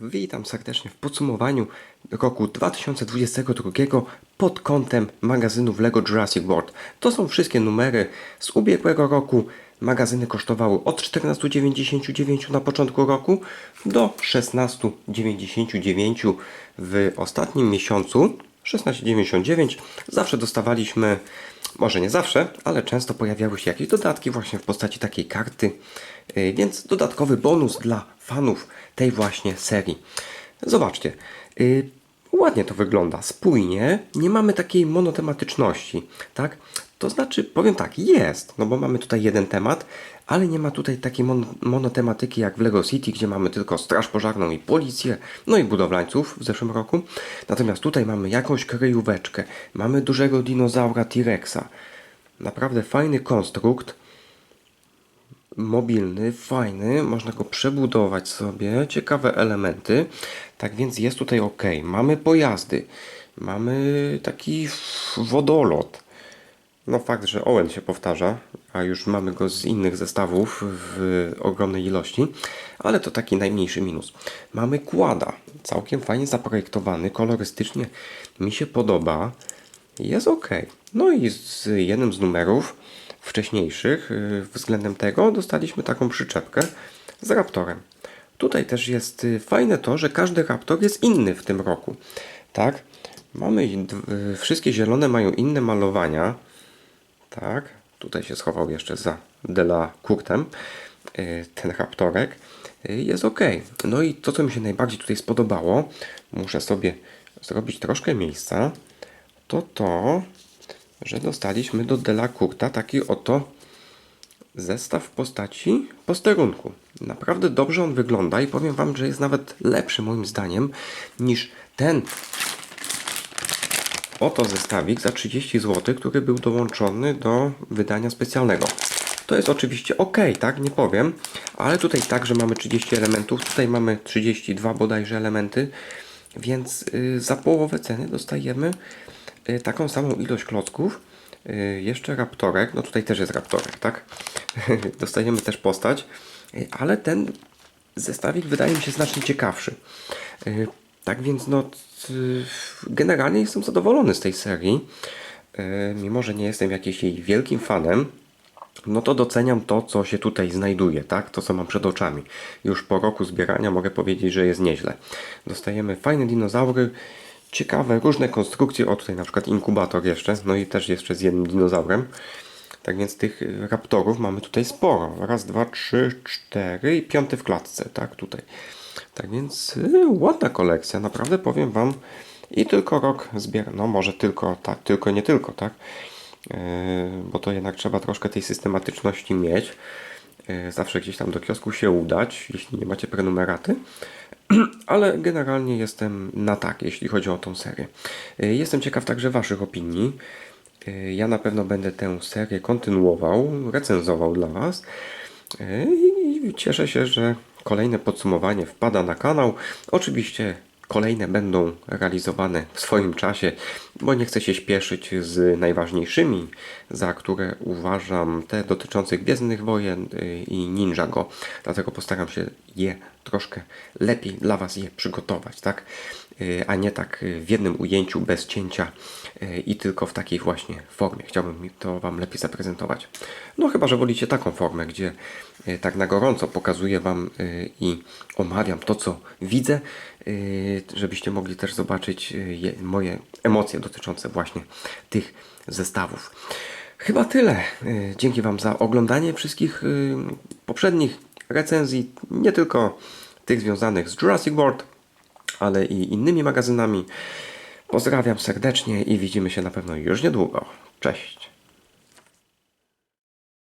Witam serdecznie w podsumowaniu roku 2022 pod kątem magazynów LEGO Jurassic World. To są wszystkie numery z ubiegłego roku. Magazyny kosztowały od 14,99 na początku roku do 16,99 w ostatnim miesiącu. 16,99 zawsze dostawaliśmy, może nie zawsze, ale często pojawiały się jakieś dodatki właśnie w postaci takiej karty, Yy, więc dodatkowy bonus dla fanów tej właśnie serii. Zobaczcie, yy, ładnie to wygląda, spójnie, nie mamy takiej monotematyczności, tak? To znaczy, powiem tak, jest, no bo mamy tutaj jeden temat, ale nie ma tutaj takiej mon monotematyki jak w Lego City, gdzie mamy tylko straż pożarną i policję, no i budowlańców w zeszłym roku. Natomiast tutaj mamy jakąś kryjóweczkę, mamy dużego dinozaura T-Rexa. Naprawdę fajny konstrukt, mobilny, fajny, można go przebudować sobie, ciekawe elementy. Tak więc jest tutaj ok. Mamy pojazdy, mamy taki wodolot. No fakt, że Owen się powtarza, a już mamy go z innych zestawów w ogromnej ilości, ale to taki najmniejszy minus. Mamy kłada, całkiem fajnie zaprojektowany, kolorystycznie mi się podoba, jest ok. No i z jednym z numerów wcześniejszych y, względem tego dostaliśmy taką przyczepkę z Raptorem. Tutaj też jest y, fajne to, że każdy Raptor jest inny w tym roku. Tak? Mamy y, wszystkie zielone mają inne malowania. Tak, tutaj się schował jeszcze za Dela Kurtem y, ten Raptorek. Y, Jest ok. No i to, co mi się najbardziej tutaj spodobało, muszę sobie zrobić troszkę miejsca, to to, że dostaliśmy do Dela Kurta taki oto zestaw w postaci posterunku. Naprawdę dobrze on wygląda i powiem Wam, że jest nawet lepszy moim zdaniem niż ten oto zestawik za 30 zł, który był dołączony do wydania specjalnego. To jest oczywiście ok, tak, nie powiem, ale tutaj także mamy 30 elementów, tutaj mamy 32 bodajże elementy, więc y, za połowę ceny dostajemy y, taką samą ilość klocków. Y, jeszcze raptorek, no tutaj też jest raptorek, tak? dostajemy też postać, ale ten zestawik wydaje mi się znacznie ciekawszy. Tak więc no, generalnie jestem zadowolony z tej serii. Y, Mimo, że nie jestem jakimś jej wielkim fanem, no to doceniam to, co się tutaj znajduje, tak? To, co mam przed oczami. Już po roku zbierania mogę powiedzieć, że jest nieźle. Dostajemy fajne dinozaury, ciekawe, różne konstrukcje. O, tutaj na przykład inkubator jeszcze, no i też jeszcze z jednym dinozaurem. Tak więc tych raptorów mamy tutaj sporo. Raz, dwa, trzy, cztery i piąty w klatce, tak? Tutaj. Tak więc y, ładna kolekcja, naprawdę powiem Wam. I tylko rok zbiera, no może tylko, tak, tylko nie tylko, tak? Yy, bo to jednak trzeba troszkę tej systematyczności mieć. Yy, Zawsze gdzieś tam do kiosku się udać, jeśli nie macie prenumeraty. Ale generalnie jestem na tak, jeśli chodzi o tą serię. Yy, Jestem ciekaw także Waszych opinii. Yy, Ja na pewno będę tę serię kontynuował, recenzował dla Was. Yy, Cieszę się, że kolejne podsumowanie wpada na kanał. Oczywiście kolejne będą realizowane w swoim czasie, bo nie chcę się śpieszyć z najważniejszymi, za które uważam te dotyczące Gwiezdnych Wojen y, i Ninjago. Dlatego postaram się je troszkę lepiej dla Was je przygotować, tak? Y, A nie tak w jednym ujęciu, bez cięcia y, i tylko w takiej właśnie formie. Chciałbym to Wam lepiej zaprezentować. No chyba, że wolicie taką formę, gdzie y, tak na gorąco pokazuję Wam i omawiam to, co widzę, żebyście mogli też zobaczyć je- moje emocje dotyczące właśnie tych zestawów. Chyba tyle. Dzięki Wam za oglądanie wszystkich poprzednich recenzji, nie tylko tych związanych z Jurassic World, ale i innymi magazynami. Pozdrawiam serdecznie i widzimy się na pewno już niedługo. Cześć!